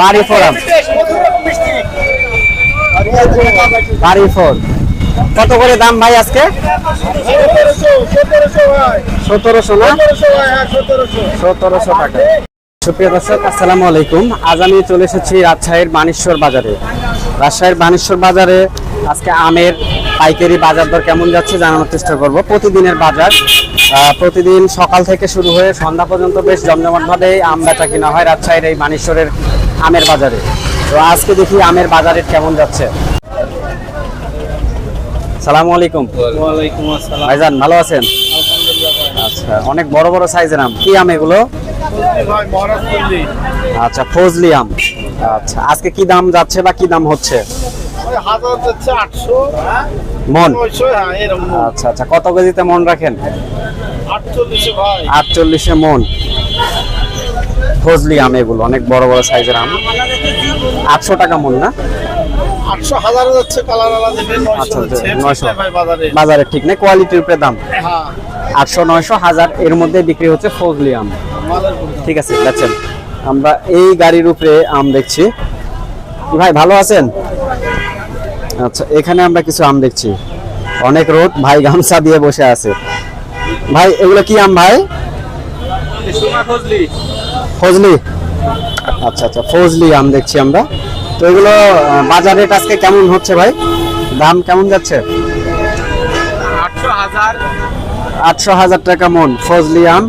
বাড়ি ফোর আম বাড়ি ফোর কত করে দাম ভাই আজকে? সতেরোশো না? সতেরোশো টাকা। সুপ্রিয় দর্শক আসসালামু আলাইকুম। আজ আমি চলে এসেছি রাজশাহীর বানেশ্বর বাজারে। রাজশাহীর বানেশ্বর বাজারে আজকে আমের পাইকারি বাজার দর কেমন যাচ্ছে জানানোর চেষ্টা করব। প্রতিদিনের বাজার প্রতিদিন সকাল থেকে শুরু হয়ে সন্ধ্যা পর্যন্ত বেশ জমজমাটভাবে আম বেচা কিনা হয় রাজশাহীর এই বানেশ্বরের আমের বাজারে। তো আজকে দেখি আমের বাজারে কেমন যাচ্ছে। সালামু আলাইকুম। ওয়ালাইকুম আসসালাম। ভাইজান ভালো আছেন? আচ্ছা অনেক বড় বড় সাইজের আম। কি আম এগুলো? আচ্ছা ফজলি আম। আচ্ছা আজকে কি দাম যাচ্ছে বা কি দাম হচ্ছে? মন? হ্যাঁ আচ্ছা আচ্ছা কত কেজিতে মন রাখেন? আটচল্লিশে মন। ফজলি আম এগুলো অনেক বড় বড় সাইজের আম। আটশো টাকা মন না? আটশো হাজার যাচ্ছে কালার আলা আচ্ছা, নয়শো। যাচ্ছে বাজারে। বাজারে ঠিক নেই কোয়ালিটির উপরে দাম। হ্যাঁ। আটশো নয়শো হাজার এর মধ্যে বিক্রি হচ্ছে ফজলি আম। ঠিক আছে দেখছেন আমরা এই গাড়ির উপরে আম দেখছি। ভাই ভালো আছেন? আচ্ছা এখানে আমরা কিছু আম দেখছি। অনেক রোদ ভাই গামছা দিয়ে বসে আছে। ভাই এগুলো কি আম ভাই? ফজলি? আচ্ছা আচ্ছা ফজলি আম দেখছি আমরা। তো এগুলো বাজার রেট আজকে কেমন হচ্ছে ভাই? দাম কেমন যাচ্ছে? আটশো হাজার। টাকা মন ফজলি আম।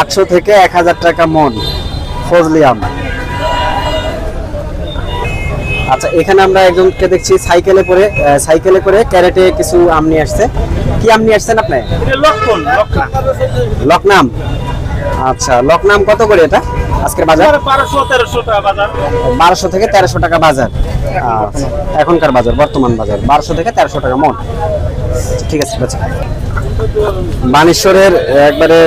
আটশো থেকে এক হাজার টাকা মন ফজলি আম। আচ্ছা এখানে আমরা একজনকে দেখছি সাইকেলে করে সাইকেলে করে ক্যারেটে কিছু আম নিয়ে আসছে। কি আম নিয়ে আসছেন আপনি? লক্ষণ। লকনাম। আচ্ছা লকনাম কত করে এটা? আজকের বাজার? বারোশো তেরোশো টাকা বাজার। বারোশো থেকে তেরোশো টাকা বাজার। আচ্ছা, এখনকার বাজার বর্তমান বাজার। বারোশো থেকে তেরোশো টাকা মন ঠিক আছে ঠিক আছে। বানেশ্বরের একবারে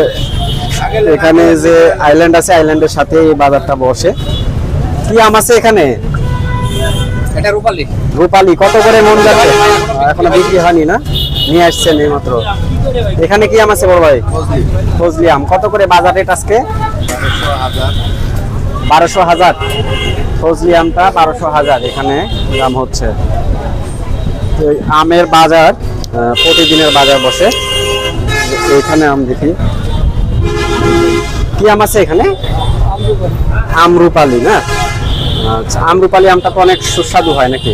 এখানে যে আইল্যান্ড আছে আইল্যান্ডের সাথে এই বাজারটা বসে। কি আম আছে এখানে? এটা রূপালী। রূপালি কত করে মন যাচ্ছে? এখনও বিক্রি হয়নি না? নিয়ে আসছেন এই মাত্র এখানে কি আম আছে বড় ভাই? ফজলি আম। কত করে বাজার রেট আজকে? বারোশো হাজার। ফজলি আমটা বারোশো হাজার। এখানে দাম হচ্ছে। তো আমের বাজার প্রতিদিনের বাজার বসে। এখানে আম দেখি। কি আম আছে এখানে? আমরুপালি, না? আচ্ছা আমরুপালি আমটা তো অনেক সুস্বাদু হয় নাকি?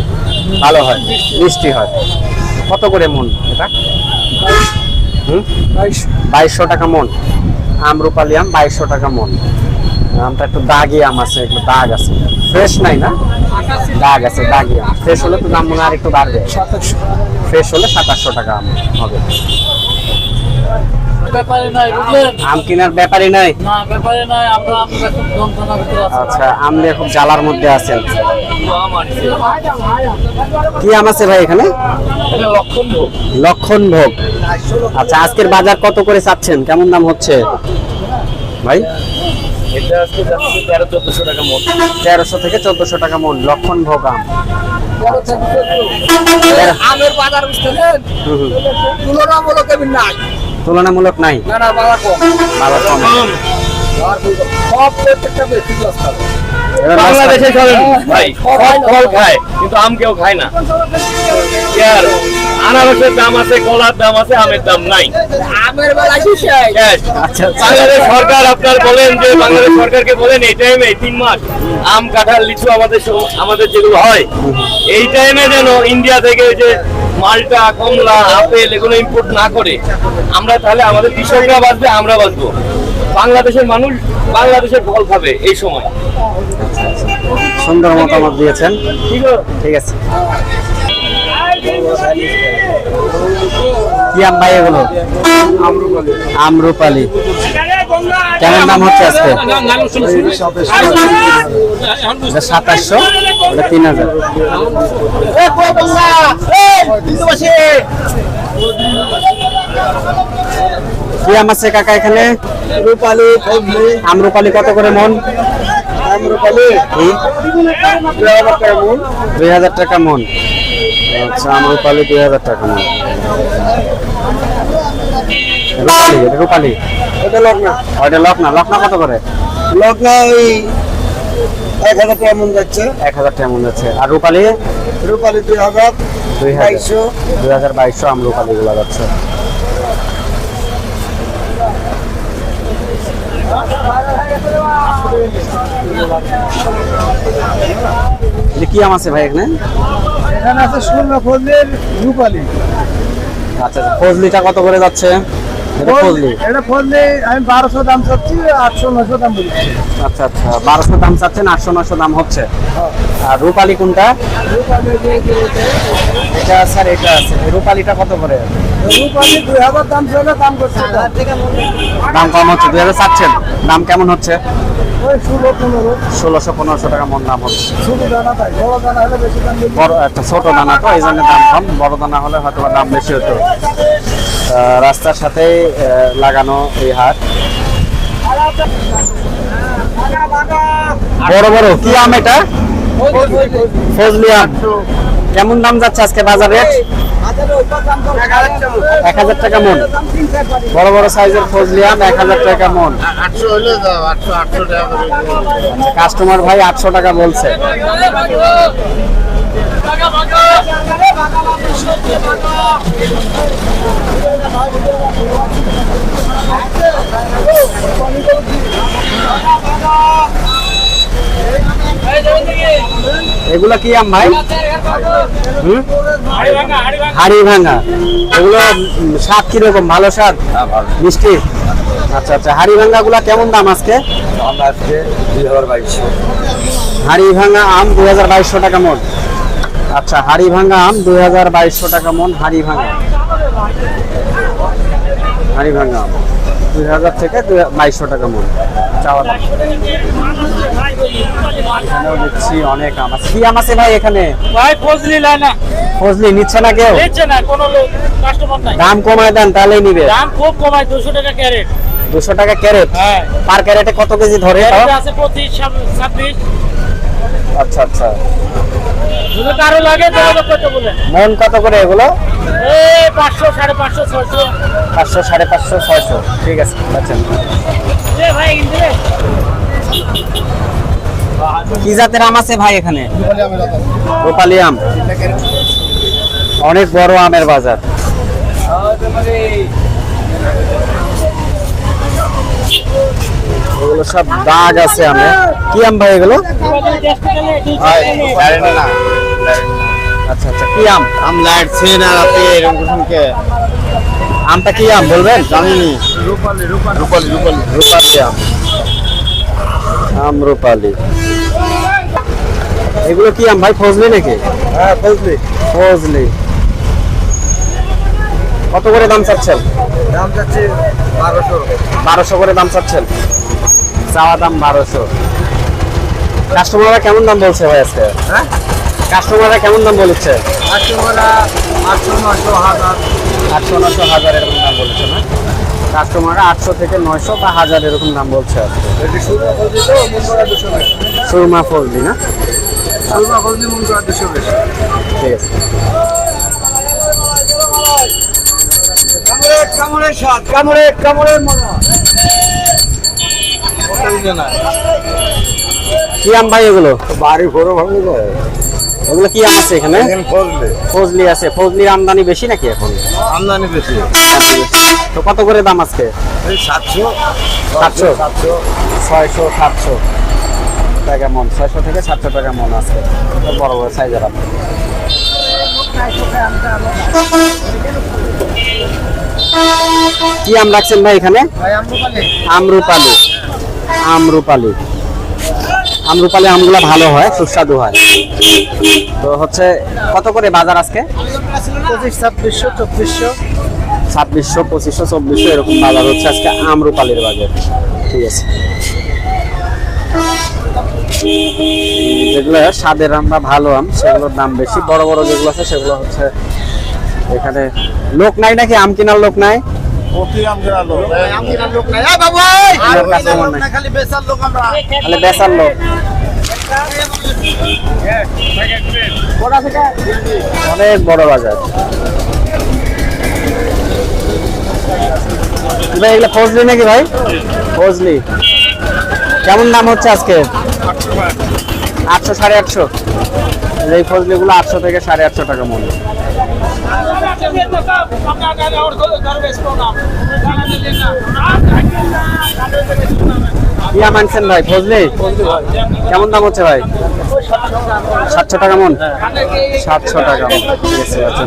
ভালো হয়, মিষ্টি হয়। কত করে মন এটা? হুম? বাইশশো। টাকা মন। আম রূপালি আম বাইশশো টাকা মন। আমটা একটু দাগি আম আছে একটু দাগ আছে। ফ্রেশ নাই না? দাগ আছে দাগি আম। ফ্রেশ হলে তো দাম মনে আর একটু বাড়বে। ফ্রেশ হলে সাতাশশো টাকা আম হবে। ব্যাপারে নাই বুঝলেন? আম কেনার ব্যাপারই নাই? না ব্যাপারে নাই আমরা আমরা খুব যন্ত্রণা ভিতরে আছি। আচ্ছা খুব জ্বালার মধ্যে আছেন। কি আম আছে ভাই এখানে? লক্ষণ ভোগ লক্ষণ ভোগ আচ্ছা আজকের বাজার কত করে চাচ্ছেন? কেমন দাম হচ্ছে? ভাই? এটা আজকে যাচ্ছে তেরো চোদ্দশো টাকা মন তেরোশো থেকে চোদ্দশো টাকা মন লক্ষণ ভোগ আম আমের বাজার হুম। তুলনামূলক নাই। তুলনামূলক নাই। না না মালা কম মালা কম সব প্রত্যেকটা বেশি খাবে। বাংলাদেশে চলেন ভাই সবাই ফল খায় কিন্তু আম কেউ খায় না। আর আনারসের দাম আছে কলার দাম আছে আমের দাম নাই। আমের বেলা কি শেষ? Yes. আচ্ছা আচ্ছা। বাংলাদেশ সরকার আপনার বলেন যে বাংলাদেশ সরকারকে বলেন এই টাইমে তিন মাস আম কাঁঠাল লিচু আমাদের আমাদের যেগুলো হয় এই টাইমে যেন ইন্ডিয়া থেকে ওই যে মালটা কমলা আপেল এগুলো ইম্পোর্ট না করে আমরা তাহলে আমাদের কৃষকরা বাঁচবে আমরা বাঁচবো। বাংলাদেশের মানুষ বাংলাদেশের ফল খাবে এই সময়। সুন্দর মতামত দিয়েছেন। ঠিক আছে। কি আম ভাই এগুলো? আমরুপালি। কেমন দাম হচ্ছে আজকে? সাতাশশো ওটা তিন হাজার। আম আছে কাকা এখানে? রূপালি আমরুপালি কত করে মন? আমরুপালি দুই হাজার টাকা মন। আচ্ছা আমরুপালি দুই হাজার টাকা মন। রূপালি এটা রূপালি? এটা লগ্ন। ওইটা লকনা লকনা কত করে? লগ্ন ওই এক হাজার টাকা মন যাচ্ছে। এক হাজার টাকা মন যাচ্ছে। আর রূপালি? রূপালি দুই হাজার দুই হাজার। বাইশশো। দুই হাজার বাইশশো আমরুপালি গুলো যাচ্ছে। কি আম আছে ভাই এখানে? এখানে আছে শূন্য ফজলির রূপালি। আচ্ছা আচ্ছা ফজলিটা কত করে যাচ্ছে? এটা আমি বারোশো দাম চাচ্ছি আটশো নশো দাম বলছি। আচ্ছা আচ্ছা বারোশো দাম চাচ্ছেন আটশো নশো দাম হচ্ছে। আর রূপালি কোনটা? এটা স্যার এটা আছে। রূপালিটা কত করে? রূপালি দুই হাজার দাম দাম করছে। দাম কম হচ্ছে দুই হাজার চাচ্ছেন। দাম কেমন হচ্ছে? ওই ষোলো পনেরো। ষোলোশো পনেরোশো টাকা মন দাম হচ্ছে। ছোটো বড় দানা হলে বেশি দাম দিবি বড় একটা ছোট দানা তো এই জন্য দাম কম। বড় দানা হলে হয়তো দাম বেশি হতো। রাস্তার সাথে লাগানো এই হাট। বড় বড় কি আম এটা? ফজলি আম। কেমন দাম যাচ্ছে আজকে বাজারে? এক হাজার টাকা মন। বড় বড় সাইজের ফজলি আম এক হাজার টাকা মন। কাস্টমার ভাই আটশো টাকা বলছে। এগুলো কি আম ভাই? হাড়ি ভাঙা। এগুলো স্বাদ কীরকম? ভালো স্বাদ? মিষ্টি? আচ্ছা আচ্ছা। হাড়ি ভাঙা গুলা কেমন দাম আজকে? আজকে দুই হাজার বাইশশো। হাড়ি ভাঙা আম দুই হাজার বাইশশো টাকা মন আচ্ছা হাড়ি ভাঙা আম দুই হাজার বাইশশো টাকা মন হাড়ি ভাঙা হাড়ি ভাঙা আম দুই হাজার থেকে বাইশশো টাকা মন। চাওয়া এখানেও দেখছি অনেক আম আছে। কি আম আছে ভাই এখানে? ভাই ফজলি লানা ফজলি নিচ্ছে না কেউ? দিচ্ছে না কোনো লোক কাস্টমার নাই। দাম কমায় দেন তাহলেই নিবে। দাম খুব কমায় দুশো টাকা ক্যারেট। দুশো টাকা ক্যারেট? হ্যাঁ। পার ক্যারেটে কত কেজি ধরে আছে পঁচিশ ছাব্বিশ। আচ্ছা আচ্ছা। যদি কারও লাগে যোগাযোগ করতে বলে? মন কত করে এগুলো? এই পাঁচশো সাড়ে পাঁচশো ছয়শো। পাঁচশো সাড়ে পাঁচশো ছয়শো। ঠিক আছে আচ্ছা। ভাই কি জাতের আম আছে ভাই এখানে? রূপালি আম। অনেক বড় আমের বাজার। এগুলো সব দাগ আছে আমে। কি আম ভাই এগুলো? আচ্ছা আচ্ছা কি আম? আম লাইটছেন আর আপনি এরকম কুসুমকে। আমটা কি আম বলবেন? জানিনি। রূপালি রূপালি। রূপালি রূপালি। রূপালি আম। আম রূপালি। এগুলো কি আম ভাই ফজলি নাকি? হ্যাঁ বুঝলি ফজলি। কত করে দাম চাচ্ছেন? দাম বারোশো। বারোশো করে দাম চাচ্ছেন। চাওয়া দাম বারোশো। কাস্টমাররা কেমন দাম বলছে ভাই আজকে? হ্যাঁ? কাস্টমাররা কেমন দাম বলছে? আটশো আটশো নশো হাজার। আটশো নশো হাজার এরকম দাম বলছে না? কাস্টমাররা আটশো থেকে নয়শো বা হাজার এরকম দাম বলছে আজকে। সুরমা মন ফজলি না? সুরমা ফলজি মন দুশো ঠিক আছে। কামড়ে কামড়ে স্বাদ কামড়ে কামড়ে মজা। কি আম ভাই এগুলো? বাড়ি ঘোরো ভাঙে যায় এগুলো কি আম আছে এখানে? ফজলে। ফজলি আছে। ফজলির আমদানি বেশি নাকি এখন? আমদানি বেশি। তো কত করে দাম আজকে? সাতশো। সাতশো? সাতশো। ছয়শো সাতশো টাকা মন। ছয়শো থেকে সাতশো টাকা মন আছে। বড় বড় সাইজের আম। কি আম রাখছেন ভাই এখানে? ভাই আমরুপালি। আমরুপালি আমরুপালি আমগুলা ভালো হয় সুস্বাদু হয়। তো হচ্ছে কত করে বাজার আজকে? পঁচিশ ছাব্বিশশো চব্বিশশো। ছাব্বিশশো পঁচিশশো চব্বিশশো এরকম বাজার হচ্ছে আজকে আমরুপালির বাজার। ঠিক আছে। যেগুলো স্বাদের আম বা ভালো আম সেগুলোর দাম বেশি। বড় বড় যেগুলো আছে সেগুলো হচ্ছে এখানে লোক নাই নাকি? আম কেনার লোক নাই? প্রতি আম লোক। আম লোক নাই। বাবু লোক কাস্টমার নাই। খালি বেচার লোক আমরা। তাহলে বেচার লোক। অনেক বড় বাজার। ভাই এগুলো ফজলি নাকি ভাই? ফজলি। কেমন দাম হচ্ছে আজকে? আটশো সাড়ে আটশো। এই ফজলিগুলো আটশো থেকে সাড়ে আটশো টাকা মন। কি আনছেন ভাই, ফজলি? কেমন দাম হচ্ছে ভাই? সাতশো টাকা মন? সাতশো টাকা মন। ঠিক আছে আচ্ছা।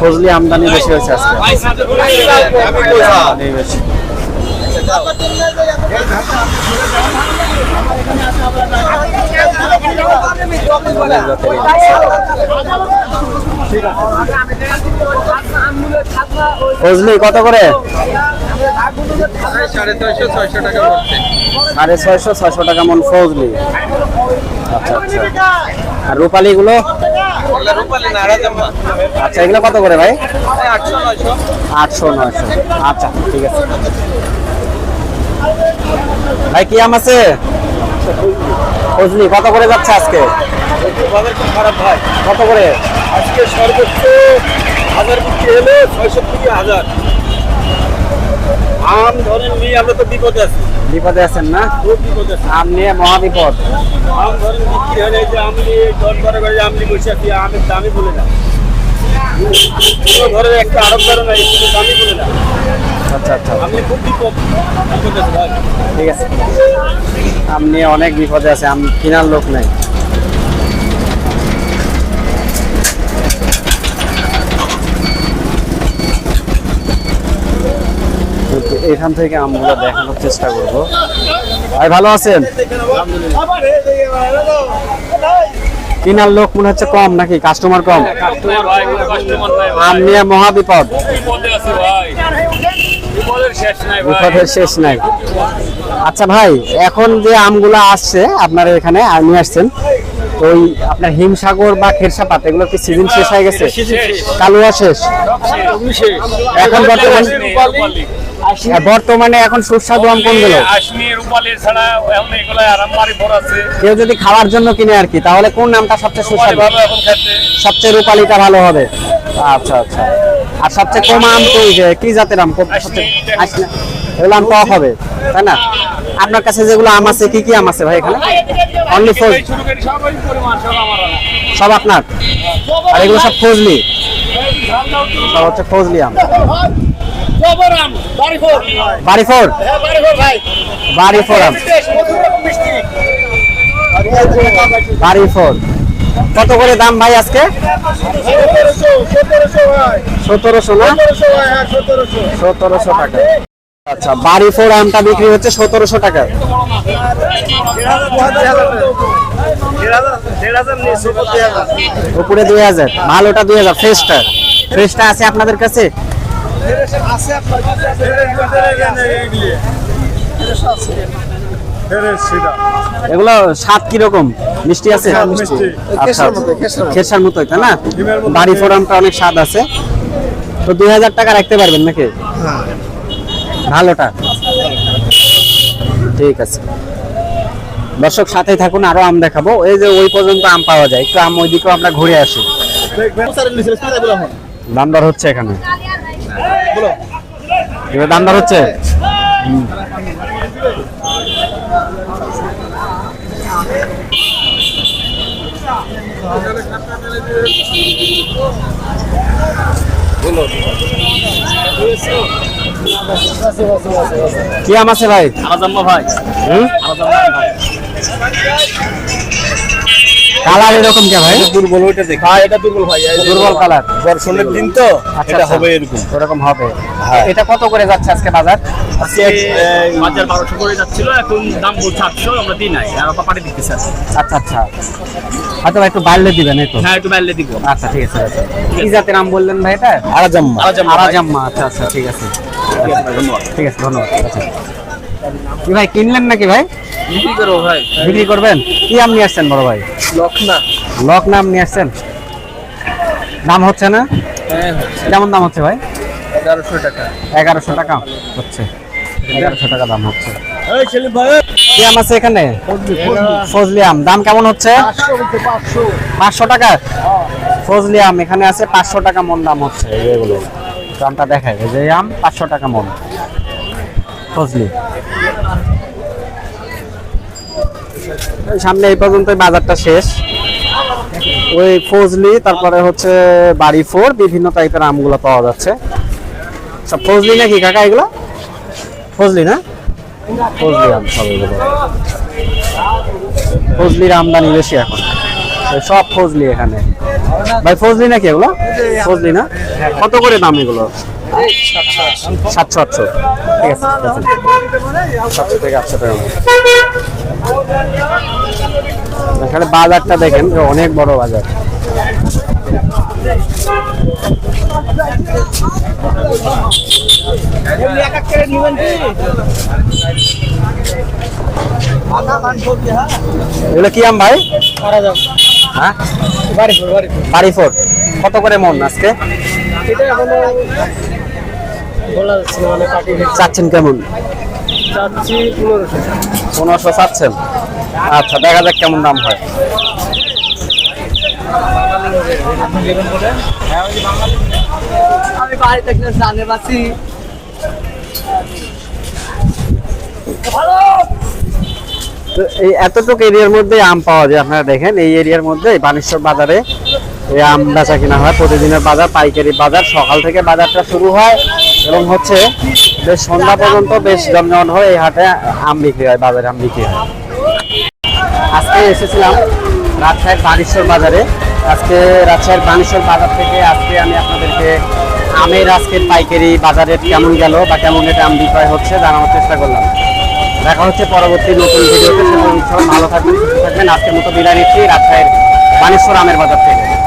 ফজলি আমদানি বেশি হয়েছে আজকে। আমদানি বেশি। ফজলি কত করে? সাড়ে ছয়শো ছয়শো টাকা মন ফজলি। আচ্ছা আচ্ছা। আর রূপালি গুলো রূপালি নাড়া জাম্মা আচ্ছা এগুলো কত করে ভাই? আটশো, নয়শো। আচ্ছা ঠিক আছে। ভাই, কি আম আছে? ফজলি কত করে যাচ্ছে আজকে? বাজার খুব খারাপ ভাই। কত করে? আজকে সর্বোচ্চ হাজার বিক্রি হলো ছয়শো থেকে হাজার। আম ধরেন নিয়ে আমরা তো বিপদে আছি। বিপদে আছেন না? খুব বিপদে আছি। আম নিয়ে মহা বিপদ আম ধরেন বিক্রি হলে যে আম নিয়ে দশ বারো করে আম নিয়ে বসে আছি আমের দামই বলে না। ধরেন একটা আরব ধরে নাই দামই বলে না। আচ্ছা আচ্ছা। ঠিক আছে। আম নিয়ে অনেক বিপদে আছে আম কেনার লোক নেই। এখান থেকে আমগুলো দেখানোর চেষ্টা করব। ভাই ভালো আছেন? কেনার লোক মনে হচ্ছে কম নাকি? কাস্টমার কম? কাস্টমার আম নিয়ে মহা আছে শেষ নাই। আচ্ছা ভাই এখন যে আমগুলো আসছে আপনার এখানে নিয়ে আসছেন ওই আপনার হিমসাগর বা খেরসাপাত এগুলো কি সিজন শেষ হয়ে গেছে? কালুয়া শেষ? এখন বর্তমানে বর্তমানে এখন সুস্বাদু আম কোনগুলো কেউ যদি খাওয়ার জন্য কিনে আর কি তাহলে কোন নামটা সবচেয়ে সুস্বাদু? সবচেয়ে রূপালিটা ভালো হবে। আচ্ছা আচ্ছা। আর সবচেয়ে কম আম তো ওই যে কি জাতের আম? সবচেয়ে- এগুলো আম টক হবে তাই না? আপনার কাছে যেগুলো আম আছে কি কি আম আছে ভাই এখানে? অনলি ফোর সব সব আপনার? আর এগুলো সব ফজলি। সব হচ্ছে ফজলি আম। বাড়ি ফোর। বাড়ি ফোর? আম। বাড়ি ফোর। কত করে দাম ভাই আজকে? সতেরোশো, না? সতেরোশো টাকা। আচ্ছা বাড়ি ফোর আমটা বিক্রি হচ্ছে সতেরোশো টাকা উপরে দুই হাজার, ভালোটা দুই হাজার, ফ্রেশটা। ফ্রেশটা আছে আপনাদের কাছে? এগুলো স্বাদ কীরকম? মিষ্টি আছে? আচ্ছা খেসার মতো তাই না? বাড়ি ফোরামটা অনেক স্বাদ আছে। তো দুই হাজার টাকা রাখতে পারবেন নাকি? ভালোটা। ঠিক আছে। দর্শক সাথে থাকুন আরও আম দেখাবো। এই যে ওই পর্যন্ত আম পাওয়া যায়। একটু আম ওইদিকেও আমরা ঘুরে আসি। দাম দর হচ্ছে এখানে। এবার দাম দর হচ্ছে। কি আম আছে ভাই? ভাই। হুম? কালার এরকম কে ভাই? দুর্বল ওইটা দেখ। হ্যাঁ এটা দুর্বল ভাই। দুর্বল কালার দর্শনের দিন তো আচ্ছা, এটা আচ্ছা। হবে এরকম। ওরকম হবে। এটা কত করে যাচ্ছে আজকে বাজার? বাজার বারোশো করে যাচ্ছিল এখন দাম বলছে আটশো আমরা দিই নাই দিতেছে কি। আচ্ছা আচ্ছা। হয়তো একটু বাড়লে দিবেন এই তো। হ্যাঁ একটু বাইরে দিব। আচ্ছা ঠিক আছে কি জাতের নাম বললেন ভাই এটা? আরাজাম্মা। আরাজাম্মা আচ্ছা আচ্ছা ঠিক আছে। ধন্যবাদ। ঠিক আছে ধন্যবাদ কি ভাই কিনলেন নাকি ভাই? বিক্রি করব ভাই। বিক্রি করবেন? কি আম নিয়ে আসছেন বড় ভাই? লক্ষণা লক নাম নিয়ে আসছেন? দাম হচ্ছে না? হ্যাঁ কেমন দাম হচ্ছে ভাই? এগারোশো টাকা। এগারোশো টাকা হচ্ছে। এগারোশো টাকা দাম হচ্ছে। কি আম আছে এখানে? ফজলি আম। দাম কেমন হচ্ছে? পাঁচশো টাকা? ফজলি আম এখানে আছে পাঁচশো টাকা মন দাম হচ্ছে। এগুলো দামটা দেখায় যে আম পাঁচশো টাকা মন। ফজলি। সামনে এই পর্যন্ত বাজারটা শেষ। ওই ফজলি তারপরে হচ্ছে বাড়ি ফোর বিভিন্ন টাইপের আমগুলো পাওয়া যাচ্ছে। সব ফজলি নাকি কাকা এগুলো? ফজলি না? ফজলি আম সব এগুলো। ফজলির আমদানি বেশি এখন। সব ফজলি এখানে। ভাই, ফজলি নাকি এগুলো? ফজলি না? কত করে দাম এগুলো? সাতশো আটশো। ঠিক এখানে বাজারটা দেখেন, অনেক বড় বাজার। এগুলো কি আম ভাই? হ্যাঁ? কত করে মন আজকে? মানে চাচ্ছেন কেমন? পনেরোশো চাচ্ছেন। আচ্ছা দেখা যাক কেমন দাম হয়। আমি বাড়ি থেকে জানে তো এই এতটুকু এরিয়ার মধ্যে আম পাওয়া যায়, আপনারা দেখেন। এই এরিয়ার মধ্যে বানেশ্বর বাজারে এই আম বেচা কিনা হয়। প্রতিদিনের বাজার, পাইকারি বাজার, সকাল থেকে বাজারটা শুরু হয় এবং হচ্ছে বেশ সন্ধ্যা পর্যন্ত বেশ জমজমট হয় এই হাটে আম বিক্রি হয়, বাজারে আম বিক্রি হয়। আজকে এসেছিলাম রাজশাহীর বানেশ্বর বাজারে। আজকে রাজশাহীর বানেশ্বর বাজার থেকে আজকে আমি আপনাদেরকে আমের আজকের পাইকারি বাজারে কেমন গেল বা কেমন এটা আম বিক্রয় হচ্ছে জানানোর চেষ্টা করলাম। দেখা হচ্ছে পরবর্তী নতুন ভিডিওতে। সবাই ভালো থাকবেন, সুস্থ থাকবেন। আজকের মতো বিদায় নিচ্ছি রাজশাহীর বানেশ্বর আমের বাজার থেকে।